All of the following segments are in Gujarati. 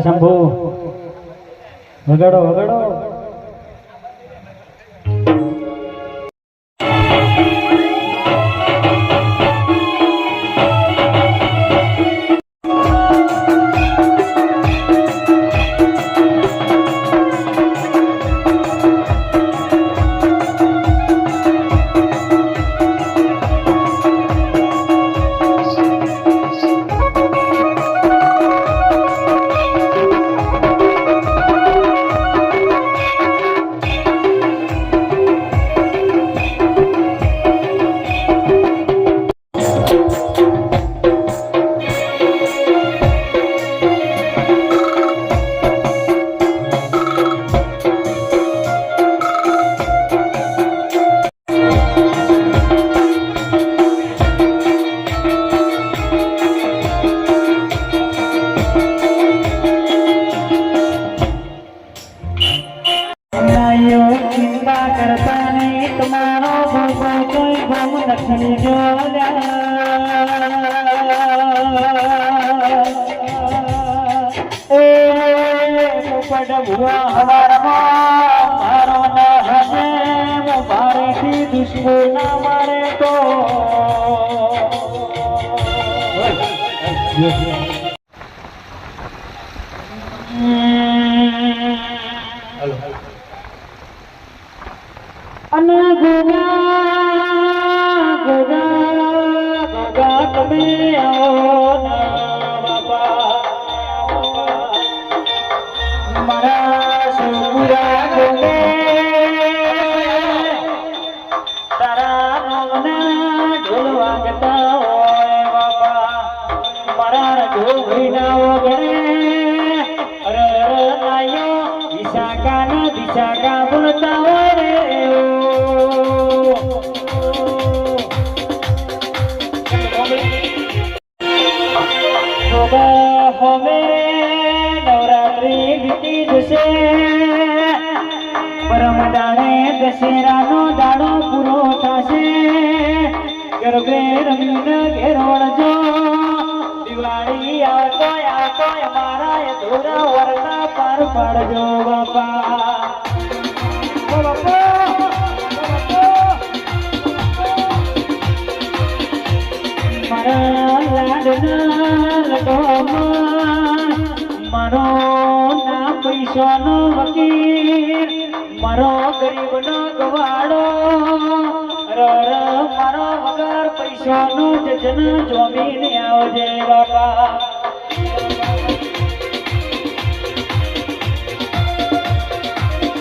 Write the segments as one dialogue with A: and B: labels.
A: શંભુ. વગાડો વગાડો. Yeah. ફકીર મારો ગરીબ નો ગવાડો રર મારો વગર પૈસાનો જજન જોમીને આવજે બાપા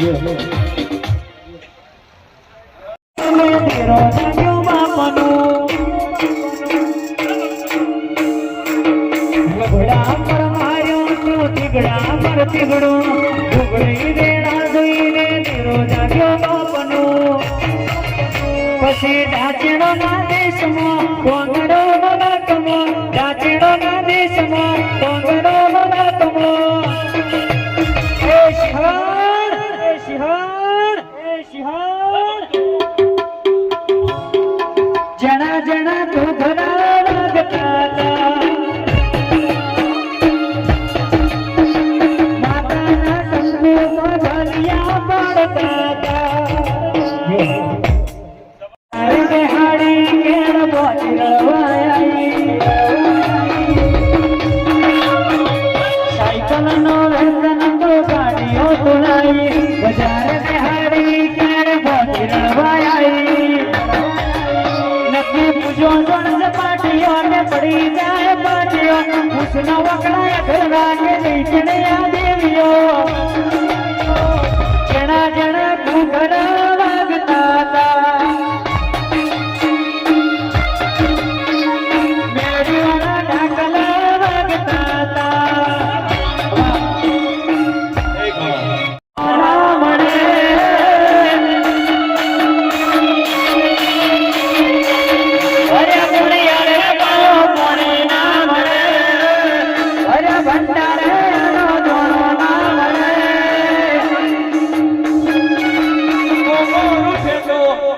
A: Yeah, yeah. પડી જાય બાજ્યો ઉસના વકડાય ઘરડા કે નીચડે યાદ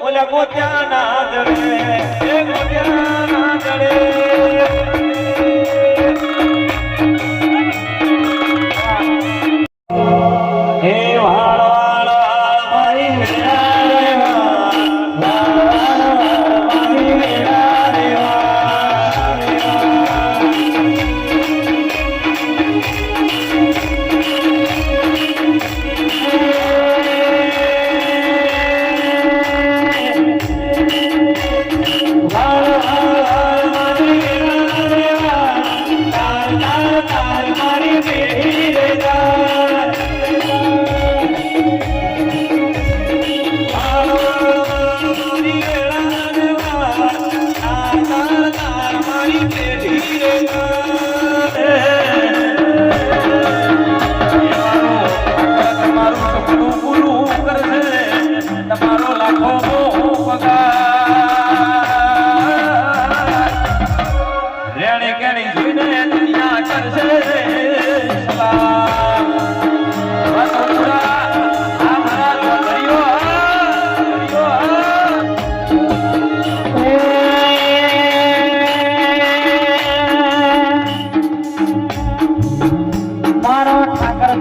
B: ઓલા ગોત્યા ના જડે ગોત્યા ના જડે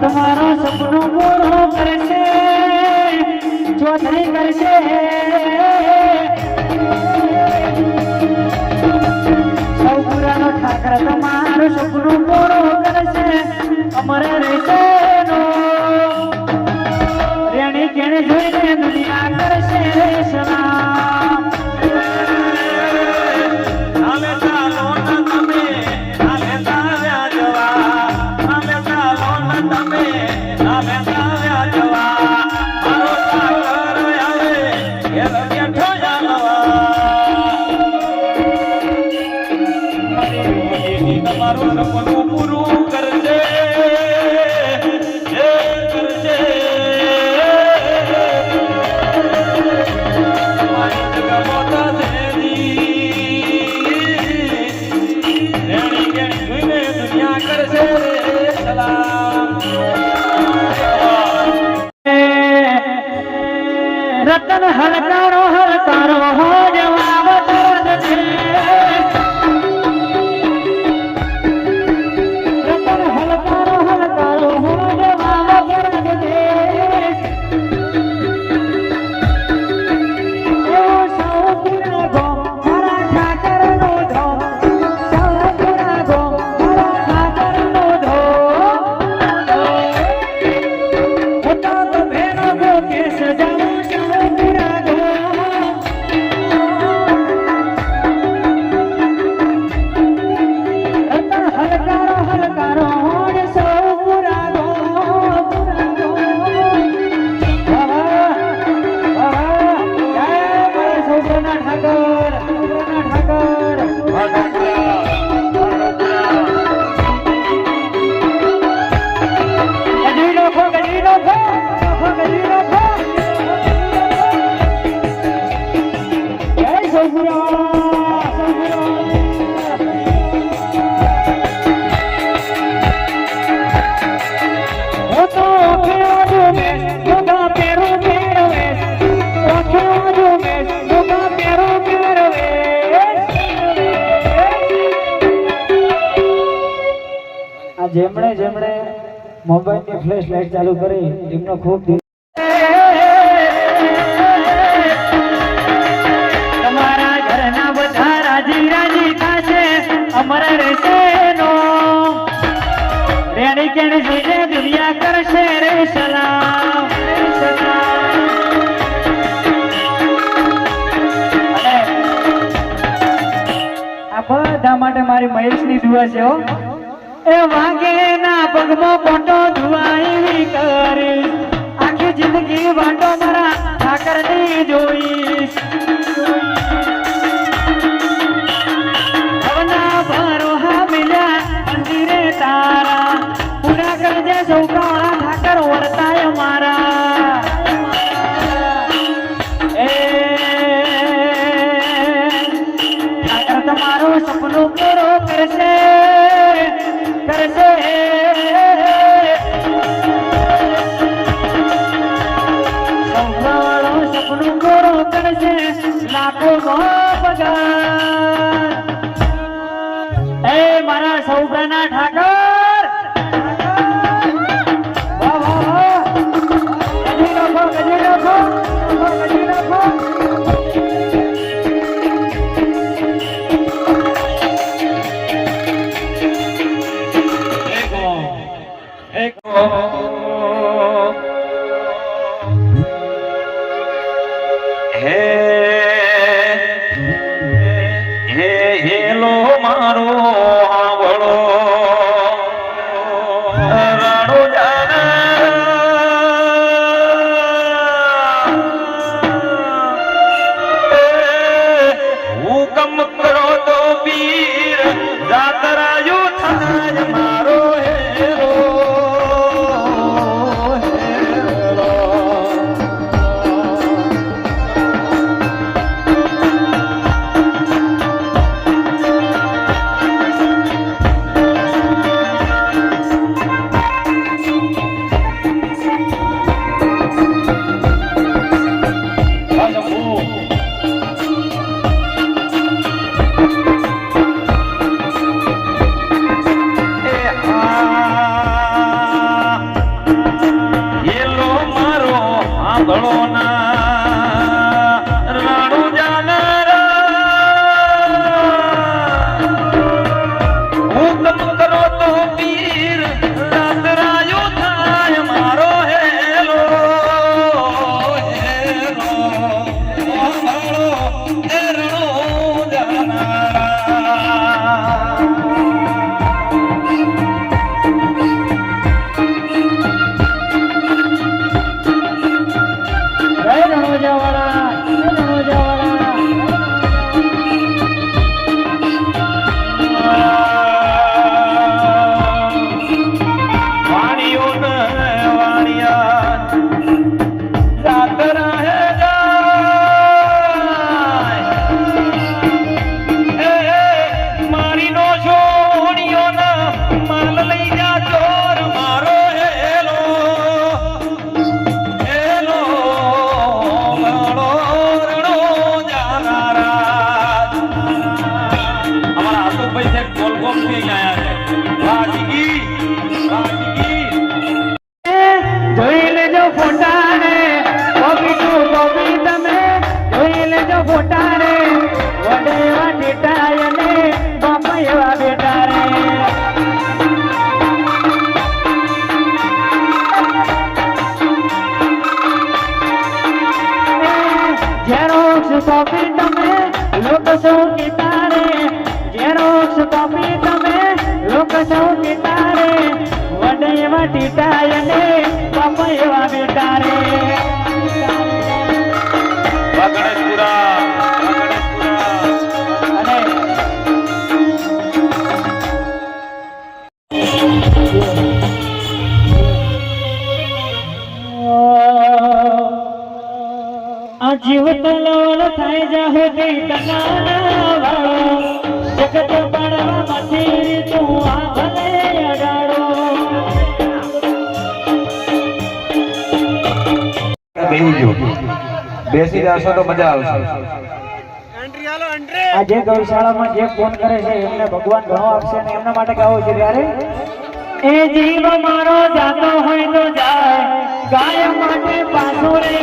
B: તમારો
A: સપનું પૂરું કરશે. ચોધરી કરશે, સૌ પુરાનો ઠાકર તમારું સપનું પૂરું કરશે. અમર રહેશે રેણી કેણી જોઈને દુનિયા કરશે. સલામ
B: દુનિયા કરશે સલામ.
A: રતન હલકારો હલકારો હો મોબાઈલની ફ્લેશ લાઈટ ચાલુ કરી એમનો ખૂબ તમારા ઘરના બધા રાજી રાજી થશે, અમર રહેશે નો રેણી કેણી જોઈને કરશે રે સલામ બધા માટે મારી મહેશની દુઆ છે હો. એ વાગે પગમાં પોટો ધુવાઈ કરી. આખી જિંદગી વાટો મારા ઠાકરની જોઈશ ભવના ભરોહા તારા. પૂરા કરજે સૌ કાળા ઠાકર વર્તાય મારા. એ ઠાકર તમારું સપનું પૂરું કરશે. કરશે. પૂરું
B: वक्त में
A: जाया जाए જીવ થાય જાહે તે તનાના વાળો જગત બળવામાંથી તું આ ભલે અડાડો
C: બેસી જશો તો મજા આવશે.
A: આ જે ગૌશાળામાં જે ફોન કરે છે એમને ભગવાન ઘણો આપશે ને એમના માટે કહો છે ત્યારે? એ જીવ મારો જાતો હોય તો જાય. ગાય માટે પાછો રે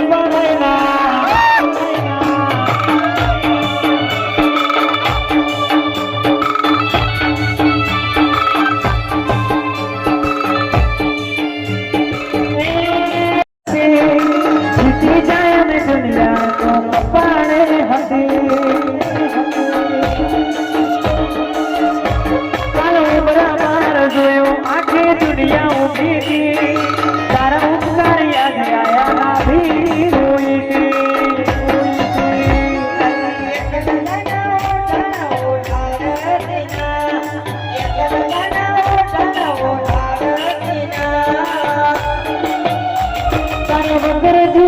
A: તારે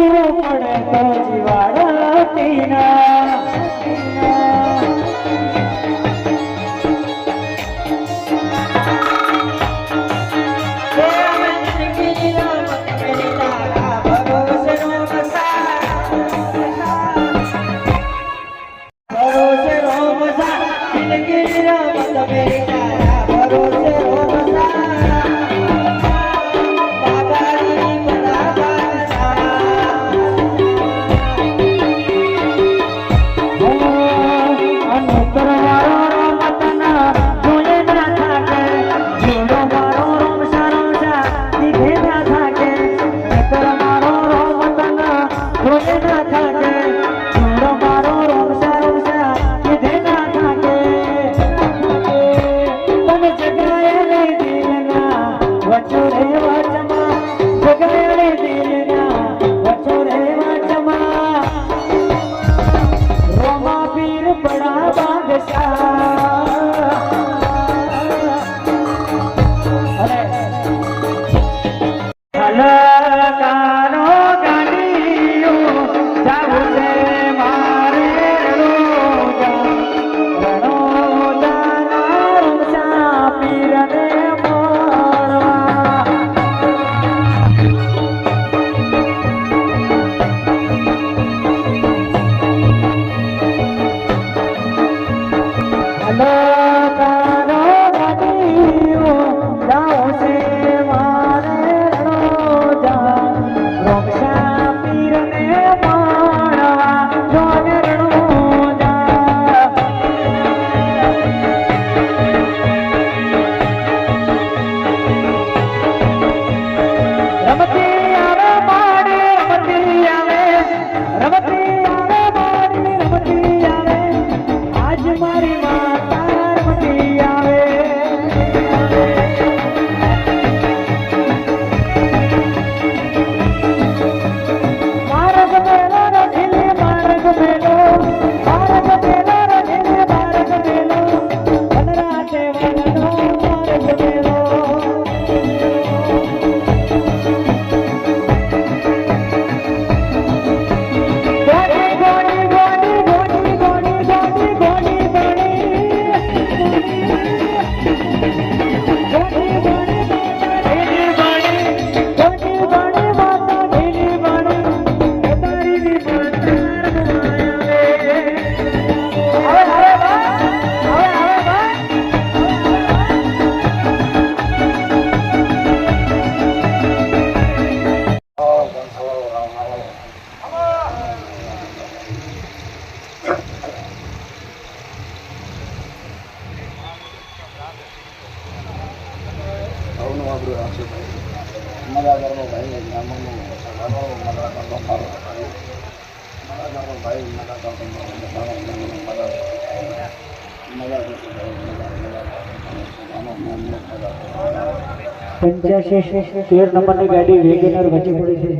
A: પંચ્યાસી, તેર નંબરની ગાડી વેગેનર વચ્ચે પડી છે.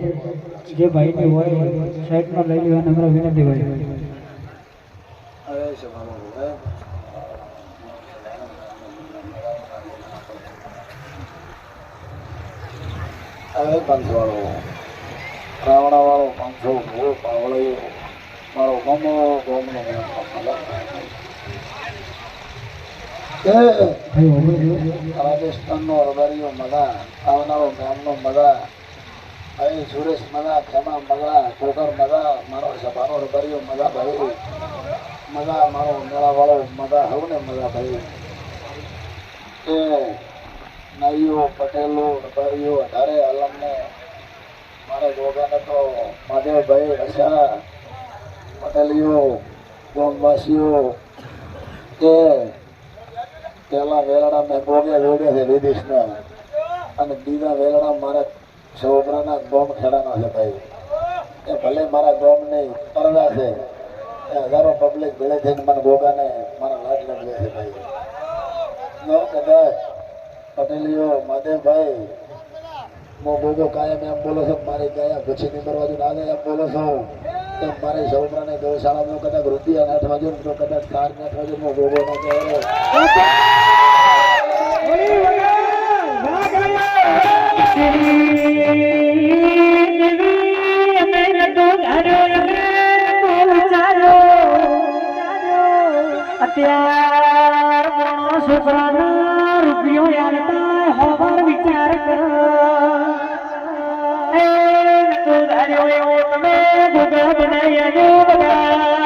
A: જે ભાઈની હોય લઈ લેવા નમ્ર વિનંતી હોય.
D: હવે પાંચવાળો રાવણાવાળો પાંચસો ભૂ પાવળિયો મારો ગમો ગમનો
A: ભાઈ
D: રાજસ્થાનનો રબારીઓ મગા આવનારો ગામનો મગા અહીં સુરેશ મગા ખેમા મગા ઠોકર મગા મારો સભાનો રબારીઓ મગા ભાઈ. મગા મારો મેળાવાળો મગા હવને મગા ભાઈ. કે નાઈઓ પટેલો રબારીઓ અઢારે આલમને. મારા ગોગાને તો મહાદેવભાઈ રસા પટેલીઓ, ગામવાસીઓ કે પેલા વેલણા મેં ગોગે વેડ્યો છે વિદેશના. અને બીજા વેલણા મારા છોકરાના ગોમ ખેડાનો છે ભાઈ. એ ભલે મારા ગોમને પરદા છે, એ હજારો પબ્લિક ભેળે થઈને મને ગોગાને મારા લાજ લગ્યા છે ભાઈ. કદાચ પટેલીઓ, મહાદેવભાઈ હું કાયમ એમ બોલો છો, મારે ગયા પછી નંબર બાજુ ના જાય એમ બોલો મારે છોકરાને ગૌશાળામાં કદાચ રૂપિયા તો કદાચ કાર ના
A: અત્યાર માણસ છોકરાના રૂપિયો हवार विचार कर में भुगा बनाया बगा